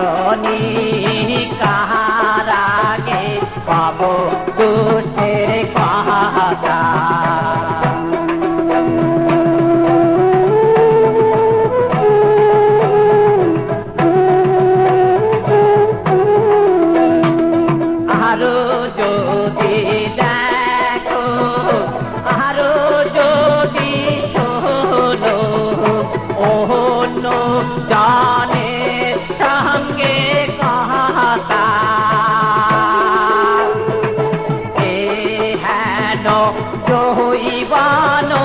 জননী কাহার আগে পাবো জানো জহিবানো